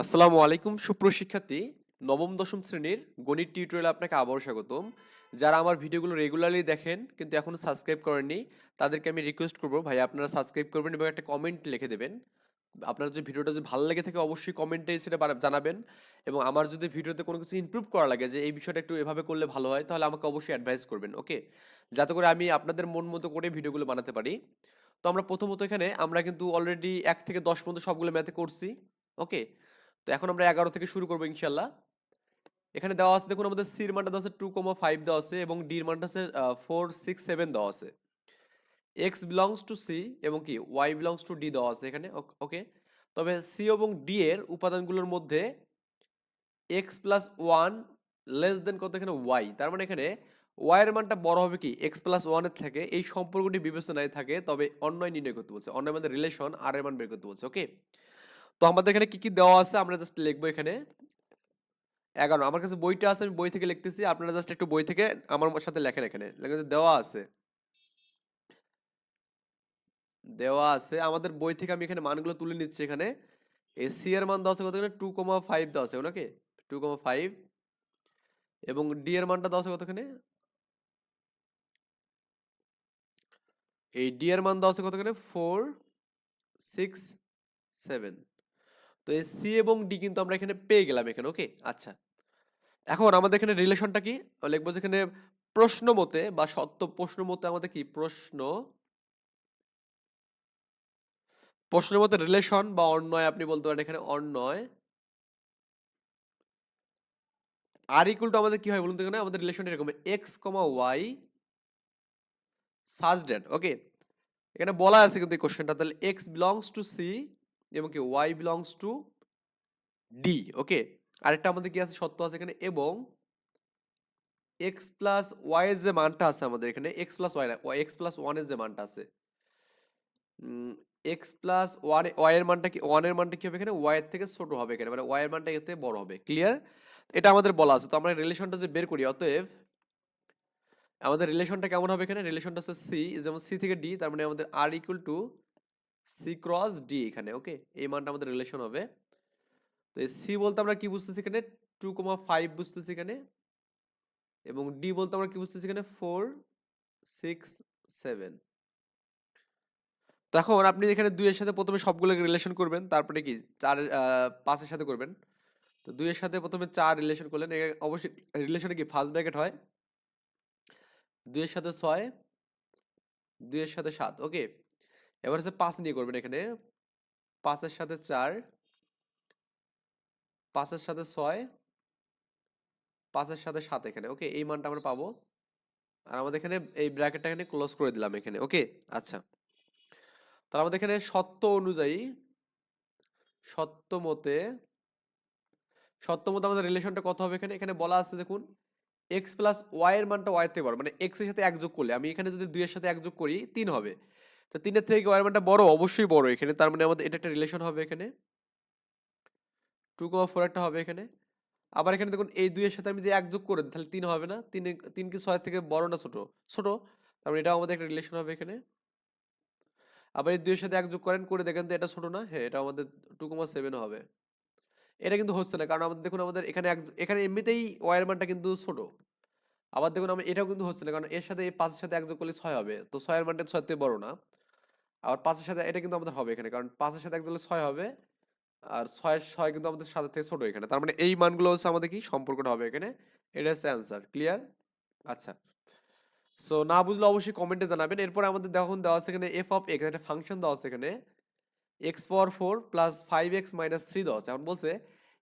আসসালামু আলাইকুম সুপ্রশিক্ষার্থী নবম, দশম শ্রেণির গণিত টিউটোরিয়ালে আপনাকে আবারও স্বাগতম। যারা আমার ভিডিওগুলো রেগুলারলি দেখেন, কিন্তু এখনও সাবস্ক্রাইব করেননি, তাদেরকে আমি রিকোয়েস্ট করব, ভাই আপনারা সাবস্ক্রাইব করবেন এবং একটা কমেন্ট লিখে দেবেন। আপনার যদি ভিডিওটা যদি ভালো লেগে থাকে, অবশ্যই কমেন্টে সেটা জানাবেন। এবং আমার যদি ভিডিওতে কোনো কিছু ইমপ্রুভ করা লাগে যে এই বিষয়টা একটু এভাবে করলে ভালো হয়, তাহলে আমাকে অবশ্যই অ্যাডভাইস করবেন ওকে যাতে করে আমি আপনাদের মন মতো করে ভিডিওগুলো বানাতে পারি। তো আমরা প্রথমত এখানে, আমরা কিন্তু অলরেডি এক থেকে দশ পর্যন্ত সবগুলো ম্যাথে করছি ওকে তো এখন আমরা এগারো থেকে শুরু করব ইনশাল্লাহ। এখানে দেওয়া আছে, দেখুন আমাদের সির মানটা দেওয়া আছে টু কমা ফাইভ দেওয়া আছে এবং ডির মানটা আছে ফোর সিক্স সেভেন দেওয়া আছে। এক্স বিলংস টু সি এবং কি ওয়াই বিলংস টু ডি দেওয়া আছে এখানে ওকে? তবে সি এবং ডি এর উপাদানগুলোর মধ্যে X plus one less then কত এখানে? ওয়াই তার মানে এখানে ওয়াই এর মানটা বড় হবে কি এক্স প্লাস ওয়ানের থেকে এই সম্পর্কটি বিবেচনায় থাকে, তবে অন্যয় নির্ণয় করতে বলছে। অন্যয় মানে রিলেশন আর এর মান বের করতে বলছে, ওকে? তো আমাদের এখানে কি কি দেওয়া আছে আমরা জাস্ট লিখব এখানে। এগারো, আমার কাছে বইটা আছে, আমি বই থেকে লিখতেছি, আপনারা জাস্ট একটু বই থেকে আমার সাথে লেখেন এখানে। লেখেন যে দেওয়া আছে। দেওয়া আছে, আমাদের বই থেকে আমি এখানে মানগুলো তুলে নিচ্ছি এখানে। এসি এর মান দেওয়া আছে কত টু কমা ফাইভ দেওয়া আছে, ওনাকে? টু কমা ফাইভ এবং ডি এর মানটা দেওয়া আছে কতখানে এই ডি এর মান দেওয়া আছে কতখানে ফোর সিক্স সেভেন তো এই সি এবং ডি কিন্তু আমরা এখানে পেয়ে গেলাম এখানে ওকে আচ্ছা। এখন আমাদের এখানে রিলেশনটা কি? লিখব যেখানে প্রশ্ন মতে বা সত্য প্রশ্ন মতে আমাদের কি? প্রশ্ন প্রশ্নের মতে রিলেশন বা অন্যয় আপনি বলতে পারেন এখানে অন্যয় আর ইকুয়াল টু আমাদের কি হয় বলুন তো এখানে? আমাদের রিলেশন এরকম X comma Y such that okay এখানে বলা আছে কিন্তু এই কোশ্চেনটা তাহলে এক্স বিলংস টু সি এবং কি Y belongs to D okay আরেকটা আমাদের কি আছে? সত্য আছে এখানে। এবং এক্স প্লাস ওয়াই এর যে মানটা আছে আমাদের এখানে এক্স প্লাস ওয়াই না এক্স প্লাস ওয়ানের যে মানটা আছে এক্স প্লাস ওয়ান ওয়াই এর মানটা কি ওয়ানের মানটা কি হবে এখানে? ওয়াই এর থেকে ছোট হবে এখানে মানে ওয়াই এর মানটা এতে বড় হবে ক্লিয়ার এটা আমাদের বলা আছে। তো আমরা রিলেশনটা যে বের করি, অতএব আমাদের রিলেশনটা কেমন হবে এখানে? রিলেশনটা হচ্ছে সি যেমন সি থেকে ডি তার মানে আমাদের R equal to C cross D এখানে ওকে এই মানটা আমাদের রিলেশন হবে। তো সি বলতে আমরা কি বুঝতেছি এখানে? টু কমা ফাইভ বুঝতেছি এখানে। এবং ডি বলতে আমরা কি বুঝতেছি এখানে? ফোর সিক্স সেভেন তো এখন আপনি এখানে দুইয়ের সাথে প্রথমে সবগুলোকে রিলেশন করবেন, তারপরে কি? চার পাঁচের সাথে করবেন। তো দুইয়ের সাথে প্রথমে চার রিলেশন করলেন অবশ্যই রিলেশনে কি? ফার্স্ট ব্র্যাকেট হয়। দুইয়ের সাথে ছয় দুইয়ের সাথে সাত ওকে এবার হচ্ছে পাঁচ নিয়ে করবেন এখানে। পাঁচের সাথে চার। পাঁচের সাথে ছয়। পাঁচের সাথে সাত এখানে। ওকে, এই মানটা আমরা পাবো। আর আমাদের এখানে এই ব্র্যাকেটটা এখানে ক্লোজ করে দিলাম এখানে। ওকে আচ্ছা। তাহলে আমাদের এখানে সত্য অনুযায়ী, সত্য মতে সত্য মতে আমাদের রিলেশনটা কত হবে এখানে? এখানে বলা আছে দেখুন এক্স প্লাস ওয়াই এর মানটা ওয়াই থেকে মানে এক্সের সাথে এক যোগ করলে, আমি এখানে যদি দুইয়ের সাথে এক যোগ করি, তিন হবে। তো তিনের থেকে এর বড়, অবশ্যই বড় এখানে। তার মানে আমাদের, এটা একটা রিলেশন হবে এখানে। টু কমা ফোর একটা হবে এখানে। আবার এখানে দেখুন, এই দুইয়ের সাথে আমি যে এক যোগ করে তাহলে তিন হবে না। তিন তিন কি ছয় থেকে বড় না ছোট? ছোট। তার মানে এটাও আমাদের একটা রিলেশন হবে এখানে। আবার এই দুইয়ের সাথে এক যোগ করেন, করে দেখেন তো এটা ছোট না। হ্যাঁ এটা আমাদের টু কমা সেভেন হবে। এটা কিন্তু হচ্ছে না, কারণ আমাদের, দেখুন আমাদের এখানে এক এখানে এমনিতেই ওয়ার মানটা কিন্তু ছোট। আবার দেখুন, আমরা এটাও কিন্তু হচ্ছে না, কারণ এর সাথে, এই পাঁচের সাথে এক যোগ করলে ছয় হবে। তো ছয়ের মানটা ছয়ের থেকে বড় না। আবার পাঁচের সাথে এটা কিন্তু আমাদের হবে এখানে। কারণ পাঁচের সাথে এক ছয় হবে, আর ছয় ছয় কিন্তু আমাদের সাথে থেকে ছোট এখানে। তার মানে এই মানগুলো হচ্ছে আমাদের কি? সম্পর্কটা হবে এখানে। এটা হচ্ছে অ্যান্সার ক্লিয়ার আচ্ছা। সো না বুঝলে অবশ্যই কমেন্টে জানাবেন। এরপর আমাদের দেখুন দেওয়া আছে এখানে এফ অফ এক্স একটা ফাংশন দেওয়া আছে এখানে। X power four plus five X minus three দেওয়া আছে। এখন বলছে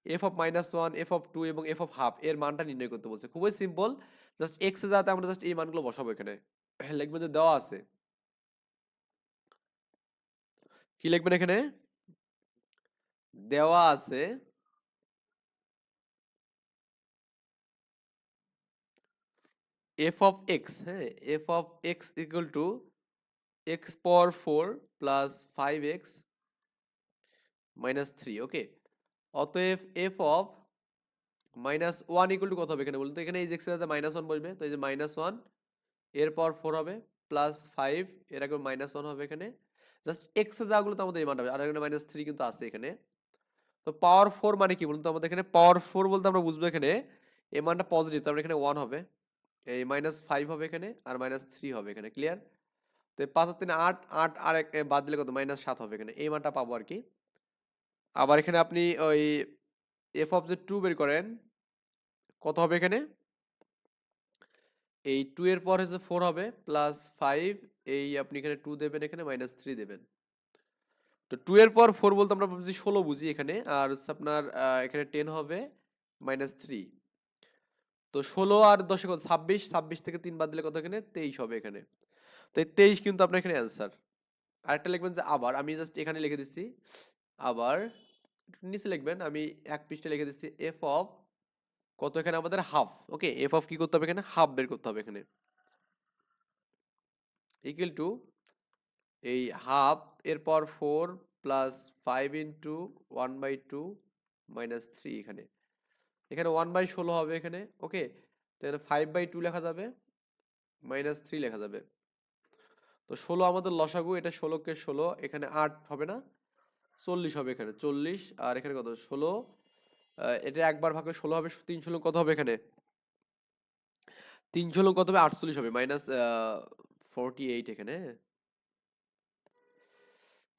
F of minus one F of two এবং এফ অফ হাফ এর মানটা নির্ণয় করতে বলছে। খুবই সিম্পল জাস্ট এক্সে যাতে আমরা জাস্ট এই মানগুলো বসাবো এখানে। লিখবেন যে দেওয়া আছে। কি লিখবেন এখানে? দেওয়া আছে। এফ অফ এক্স হ্যাঁ? F of X equal to X power four plus five X minus three okay অতএব F of minus one equal to কত হবে এখানে বলুন তো? এখানে এই যে এক্সের সাথে মাইনাস ওয়ান বসবে, তো এই যে মাইনাস ওয়ানের পাওয়ার ফোর হবে প্লাস ফাইভ এর আগে মাইনাস ওয়ান হবে এখানে। জাস্ট এক্সে যাগুলো তো আমাদের এই মানটা হবে। আর এখানে মাইনাস থ্রি কিন্তু আছে এখানে। তো পাওয়ার ফোর মানে কি বলুন তো? আমাদের এখানে পাওয়ার ফোর বলতে আমরা বুঝব এখানে এই মানটা পজিটিভ তারপরে এখানে ওয়ান হবে। এই মাইনাস ফাইভ হবে এখানে আর মাইনাস থ্রি হবে এখানে ক্লিয়ার তো পাঁচ আর তিন, আট আট আর এক বাদ দিলে কত? মাইনাস সাত হবে এখানে। এই মানটা পাবো আর কি। আবার এখানে আপনি ওই এফ অফ যে টু বের করেন, কত হবে এখানে? এই টু এর পর হচ্ছে ফোর হবে প্লাস ফাইভ এই আপনি এখানে টু দেবেন, এখানে মাইনাস থ্রি দেবেন। তো টু এর পর ফোর বলতে আমরা বুঝি ষোলো বুঝি এখানে, আর হচ্ছে আপনার এখানে টেন হবে মাইনাস থ্রি তো ষোলো আর দশে কত? ছাব্বিশ ছাব্বিশ থেকে তিন বাদ দিলে কত এখানে? তেইশ হবে এখানে। তো এই তেইশ কিন্তু আপনার এখানে অ্যান্সার আরেকটা লিখবেন যে আবার, আমি জাস্ট এখানে লিখে দিচ্ছি, আবার নিচে লিখবেন, আমি এক পৃষ্ঠা লিখে দিচ্ছি এফ অফ কত এখানে আমাদের হাফ ওকে এফ অফ কি করতে হবে এখানে? হাফ বের করতে হবে এখানে। ইকুয়াল টু এই হাফ এরপর four plus five into one by two minus three এখানে। এখানে ওয়ান বাই ষোলো হবে এখানে ওকে তাহলে ফাইভ বাই টু লেখা যাবে মাইনাস থ্রি লেখা যাবে। তো ষোলো আমাদের লসাগু, এটা ষোলোকে ষোলো, এখানে আট হবে না, চল্লিশ হবে এখানে, চল্লিশ, আর এখানে কত? ষোলো এটা একবার ভাগে ষোলো হবে, তিন ষোলো কত হবে এখানে? তিন ষোলো কত হবে? আটচল্লিশ হবে মাইনাস ফোরটি এইট এখানে?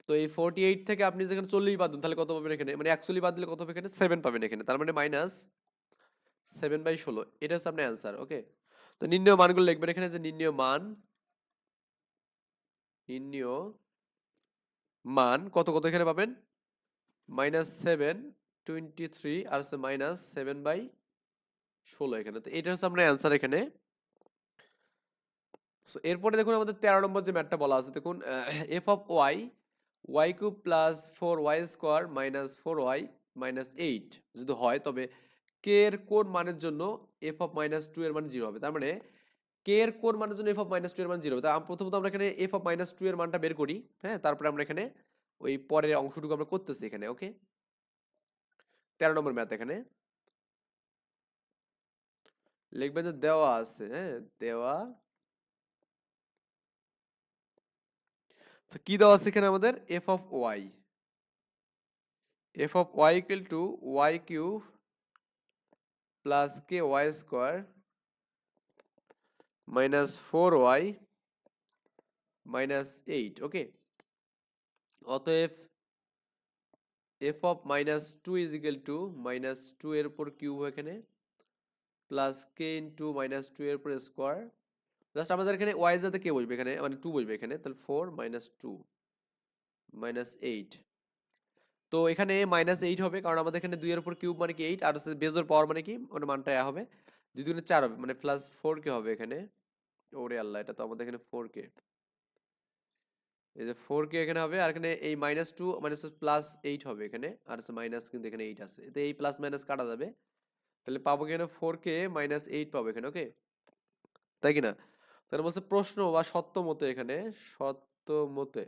তো এই ফোরটি এইট থেকে আপনি যেখানে চল্লিশ বাদ দেন, তাহলে কত পাবেন এখানে? মানে একচল্লিশ বাদ দিলে কত হবে এখানে? সেভেন পাবেন এখানে, তার মানে মাইনাস সেভেন বাই ষোলো। এটা হচ্ছে আপনার অ্যান্সার ওকে তো নির্ণয় মানগুলো লিখবেন এখানে যে নির্ণয় মান নির্ণয় মান কত কত এখানে পাবেন? মাইনাস সেভেন টোয়েন্টি থ্রি আর হচ্ছে মাইনাস সেভেন বাই ষোলো এখানে। তো এটা হচ্ছে আপনার অ্যান্সার এখানে। সো এরপরে দেখুন আমাদের তেরো নম্বর যে ম্যাটটা বলা আছে, দেখুন f of y y cube plus four y square minus four y minus eight যদি হয়, তবে কে এর কোন মানের জন্য এফ অফ মাইনাস টু এর মান জিরো হবে। তার মানে কে এর কোন মানের জন্য এফ অফ মাইনাস টু এর মান জিরো হবে। তা প্রথমত আমরা এখানে এফ অফ মাইনাস টু এর মানটা বের করি হ্যাঁ? তারপরে আমরা এখানে ওই পরের অংশটুকু আমরা করতেছি এখানে ওকে তেরো নম্বর ম্যাথ এখানে। লিখবেন যে দেওয়া আছে হ্যাঁ? দেওয়া। কি দেওয়া আছে এখানে আমাদের? F of y f of y equal to y cube plus k y square minus four y minus eight okay অতএব f of minus two is equal to minus two এর উপর কিউব এখানে plus k into minus two এর উপর square just আমাদের এখানে Y যাতে কে বসবে এখানে? মানে টু বসবে এখানে, তাহলে four minus two minus eight তো এখানে মাইনাস এইট হবে, কারণ আমাদের এখানে দুইয়ের উপর কিউব মানে কি এইট আর হচ্ছে বেজোর পাওয়ার মানে কি? ওটা মানটা হবে। দুই দুগুণে চার হবে মানে প্লাস ফোর কে হবে এখানে। ওরে আল্লাহ, এটা তো আমাদের এখানে ফোর কে। এই যে ফোর কে এখানে হবে, আর এখানে এই minus two minus plus eight হবে এখানে, আর মাইনাস কিন্তু এখানে এইট আছে। তো এই প্লাস মাইনাস কাটা যাবে। তাহলে পাবো এখানে ফোর কে মাইনাস এইট পাবো এখানে ওকে তাই কি না তাহলে বলছে প্রশ্ন বা সত্য মতে এখানে, সত্য মতে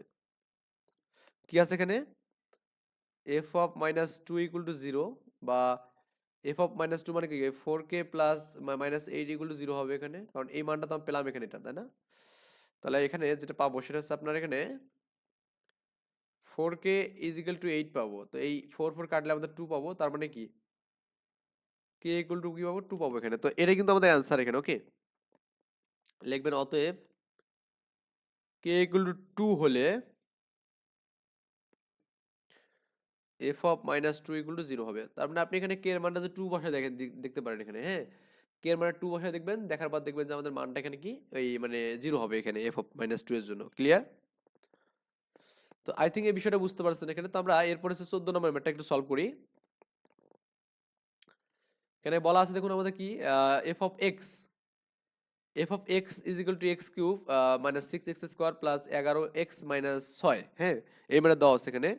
কি আছে এখানে? F of minus two equal to zero বা এফ অফ মাইনাস টু মানে কি? Four k plus minus eight equal to zero হবে এখানে, কারণ এই মানটা তো আমি পেলাম এখানে এটা, তাই না? তাহলে এখানে যেটা পাবো সেটা হচ্ছে আপনার এখানে four k is equal to eight পাবো। তো এই ফোর ফোর কাটলে আমাদের টু পাবো, তার মানে কি? কে ইকুয়াল টু কি পাবো? টু পাবো এখানে। তো এটা কিন্তু আমাদের অ্যান্সার এখানে ওকে লিখবেন, অতএব কে ইকুয়াল টু টু হলে f of minus two equal to zero হবে। তার মানে আপনি এখানে কে এর মানটা যে টু বসায় দেখেন দেখতে পারেন এখানে হ্যাঁ? কে এর মানে টু বসায় দেখবেন, দেখার পর দেখবেন যে আমাদের মানটা এখানে কি? ওই মানে জিরো হবে এখানে এফ অফ মাইনাস টু এর জন্য ক্লিয়ার তো আই থিঙ্ক এই বিষয়টা বুঝতে পারছেন এখানে। তো আমরা এরপরে হচ্ছে চোদ্দ নম্বর ম্যাটটা একটু সলভ করি। এখানে বলা আছে দেখুন আমাদের কি? F of x f of x is equal to x cube minus six x square plus এগারো এক্স মাইনাস ছয় হ্যাঁ? এই মানে দেওয়া আছে এখানে।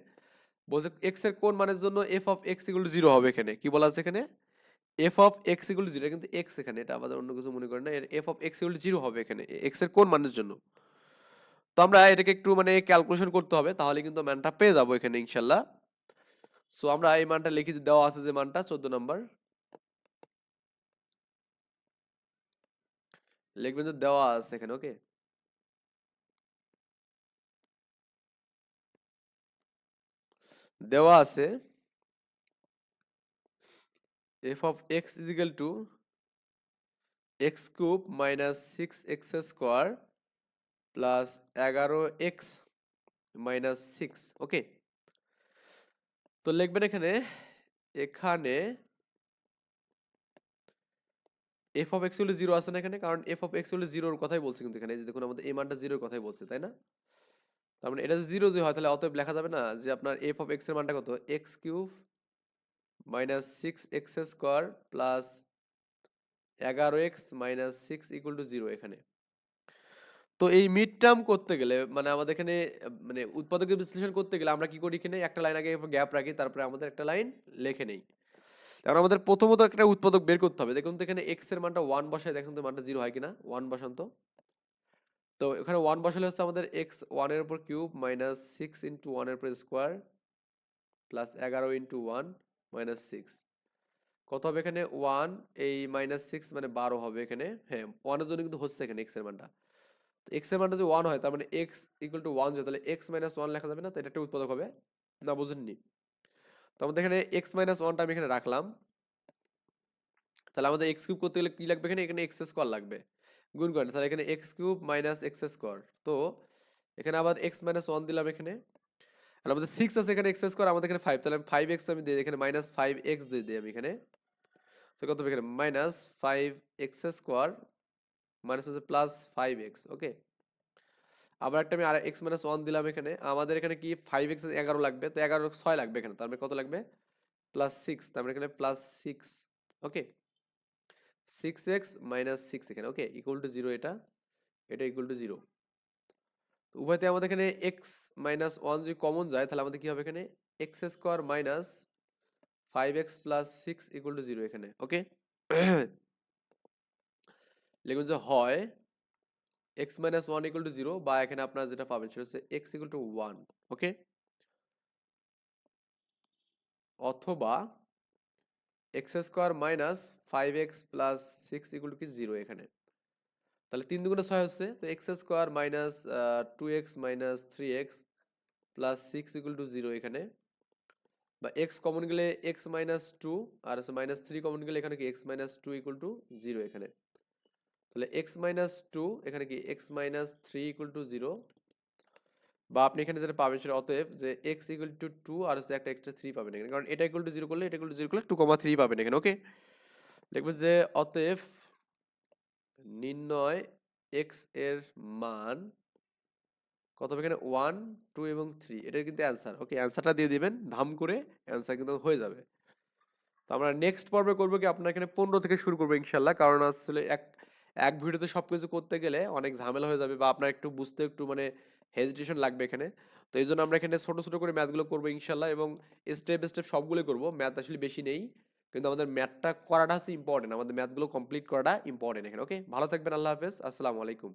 বলছে এক্সের কোন মানের জন্য f of x equal to zero হবে এখানে? কি বলা আছে এখানে? F of x equal zero কিন্তু এক্স এখানে, এটা আমাদের অন্য কিছু মনে করেন না, এর f of x equal zero হবে এখানে এক্সের কোন মানের জন্য? তো আমরা এটাকে একটু মানে ক্যালকুলেশন করতে হবে, তাহলে কিন্তু মানটা পেয়ে যাব এখানে ইনশাল্লাহ। সো আমরা এই মানটা লিখে দেওয়া আছে যে মানটা, চোদ্দ নাম্বার। লিখবেন যে দেওয়া আছে এখানে ওকে দেওয়া আছে। F of x is equal to x cube minus six x square plus এগারো এক্স মাইনাস সিক্স ওকে তো লিখবেন এখানে এখানে এফ অফ এক্স জিরো আছে না এখানে, কারণ এফ অফ এক্স জিরোর কথাই বলছে কিন্তু এখানে যে দেখুন আমাদের এই মানটা জিরোর কথাই বলছে, তাই না? তার মানে এটা জিরো যদি হয়, তাহলে অতএব লেখা যাবে না যে আপনার এফ অফ এক্সের মানটা কত? X cube minus six x square plus এগারো x minus six equal to zero এখানে। তো এই মিড টার্ম করতে গেলে মানে আমাদের এখানে মানে উৎপাদকের বিশ্লেষণ করতে গেলে আমরা কি করি এখানে? একটা লাইন আগে গ্যাপ রাখি, তারপরে আমাদের একটা লাইন লেখে নেই। কারণ আমাদের প্রথমত একটা উৎপাদক বের করতে হবে। দেখুন তো এখানে এক্সের মানটা ওয়ান বসায়, দেখুন তো মানটা জিরো হয় কিনা? ওয়ান বসান তো তো এখানে ওয়ান বসালে হচ্ছে আমাদের এক্স ওয়ানের উপর কিউব মাইনাস সিক্স ইন্টু ওয়ানের উপর স্কোয়ার প্লাস এগারো ইন্টু ওয়ান মাইনাস সিক্স। কত হবে এখানে? ওয়ান। এই মাইনাস সিক্স মানে বারো হবে এখানে। হ্যাঁ ওয়ানের জন্য কিন্তু হচ্ছে এখানে এক্সের মানটা। তো এক্সের মানটা যদি ওয়ান হয়, তার মানে এক্স ইকুয়াল টু ওয়ান তাহলে এক্স মাইনাস ওয়ান লেখা যাবে না? তো এটা একটা উৎপাদক হবে। না বুঝেননি তো আমাদের এখানে এক্স মাইনাস ওয়ানটা আমি এখানে রাখলাম। তাহলে আমাদের এক্স কিউব করতে গেলে কি লাগবে এখানে? এখানে এক্স স্কোয়ার লাগবে। গুণ করেন তাহলে এখানে x cube minus x square তো এখানে আবার এক্স মাইনাস ওয়ান দিলাম এখানে। আর আমাদের সিক্স আছে এখানে এক্স স্কোয়ার আমাদের এখানে ফাইভ তাহলে ফাইভ এক্স আমি দিই এখানে মাইনাস ফাইভ এক্স দিয়ে দিই আমি এখানে। তো কত এখানে? Minus five x square minus হচ্ছে প্লাস ফাইভ এক্স ওকে আবার একটা আমি আর এক্স মাইনাস ওয়ান দিলাম এখানে। আমাদের এখানে কি ফাইভ এক্স এগারো লাগবে, তো এগারো ছয় লাগবে এখানে, তার মানে কত লাগবে? প্লাস সিক্স তার মানে এখানে plus six okay six x minus six এখানে ওকে ইকুয়াল টু জিরো এটা এটা ইকুয়াল টু জিরো উভয়তে আমাদের এখানে এক্স মাইনাস ওয়ান যদি কমন যায়, তাহলে আমাদের কি হবে এখানে? X square minus five x plus six equal to zero এখানে ওকে লিখুন যে হয় x minus one equal to zero বা এখানে আপনারা যেটা পাবেন সেটা হচ্ছে x equal to one okay অথবা x square minus five x plus six equal to কি? জিরো এখানে। তাহলে তিন দুগুণে ছয় হচ্ছে, তো x square minus two x minus three x plus six equal to zero এখানে। বা এক্স কমন গেলে এক্স মাইনাস টু আর হচ্ছে মাইনাস থ্রি কমন গেলে এখানে কি x minus two equal to zero এখানে। তাহলে এক্স মাইনাস টু এখানে কি x minus three equal to zero বা আপনি এখানে যেটা পাবেন সেটা অতএব যে এক্স ইকুয়াল টু টু আর হচ্ছে একটা এক্সট্রা থ্রি পাবেন এখানে। কারণ এটা ইকুয়াল টু জিরো করলে, এটা ইকুয়াল টু জিরো করলে টু কমা থ্রি পাবেন এখানে ওকে লিখবেন যে অতএব নির্ণয় এক্সের মান কত এখানে? ওয়ান টু এবং থ্রি এটা কিন্তু অ্যান্সার ওকে অ্যান্সারটা দিয়ে দিবেন, ধাম করে অ্যান্সার কিন্তু হয়ে যাবে। তো আমরা নেক্সট পর্বে করব কি? আপনার এখানে পনেরো থেকে শুরু করব ইনশাল্লাহ। কারণ আসলে এক এক ভিডিওতে সব কিছু করতে গেলে অনেক ঝামেলা হয়ে যাবে বা আপনার একটু বুঝতে একটু মানে হেজিটেশন লাগবে এখানে। তো এই জন্য আমরা এখানে ছোটো ছোটো করে ম্যাথগুলো করব ইনশাল্লাহ এবং স্টেপ স্টেপ সবগুলোই করব। ম্যাথ আসলে বেশি নেই। কিন্তু আমাদের ম্যাথটা করাটা হচ্ছে ইম্পর্টেন্ট আমাদের ম্যাথগুলো কমপ্লিট করাটা ইম্পর্টেন্ট এখানে ওকে ভালো থাকবেন, আল্লাহ হাফেজ, আসসালামু আলাইকুম।